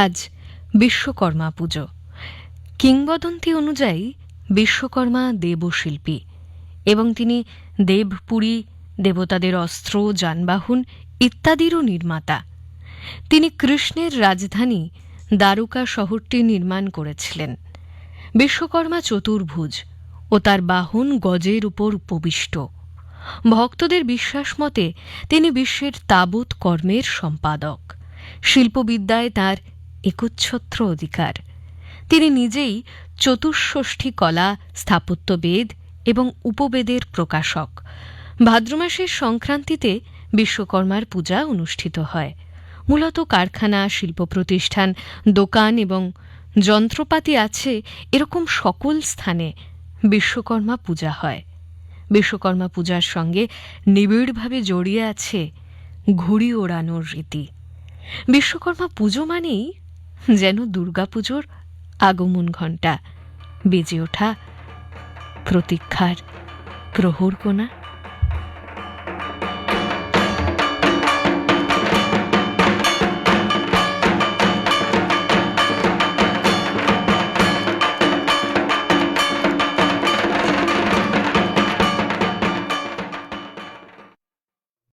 আজ বিশ্বকর্মা পুজো। কিংবদন্তি অনুযায়ী বিশ্বকর্মা দেবশিল্পী এবং তিনি দেবপুরী, দেবতাদের অস্ত্র, যানবাহন ইত্যাদিরও নির্মাতা। তিনি কৃষ্ণের রাজধানী দ্বারকা শহরটি নির্মাণ করেছিলেন। বিশ্বকর্মা চতুর্ভুজ ও তার বাহন গজের উপর উপবিষ্ট ভক্তদের বিশ্বাস মতে তিনি বিশ্বের তাবৎ কর্মের সম্পাদক। শিল্পবিদ্যায় তার একচ্ছত্র অধিকার। তিনি নিজেই চতুষ্ষষ্ঠী কলা, স্থাপত্যবেদ এবং উপবেদের প্রকাশক। ভাদ্র মাসের সংক্রান্তিতে বিশ্বকর্মার পূজা অনুষ্ঠিত হয়। মূলত কারখানা শিল্প প্রতিষ্ঠান দোকান এবং যন্ত্রপাতি আছে এরকম সকল স্থানে বিশ্বকর্মা পূজা হয়। বিশ্বকর্মা পূজার সঙ্গে নিবিড়ভাবে জড়িয়ে আছে ঘুড়ি ওড়ানোর রীতি। বিশ্বকর্মা পুজো মানেই যেন দুর্গাপুজোর আগমন ঘণ্টা। বেজে ওঠা প্রতীক্ষার প্রহর কোনা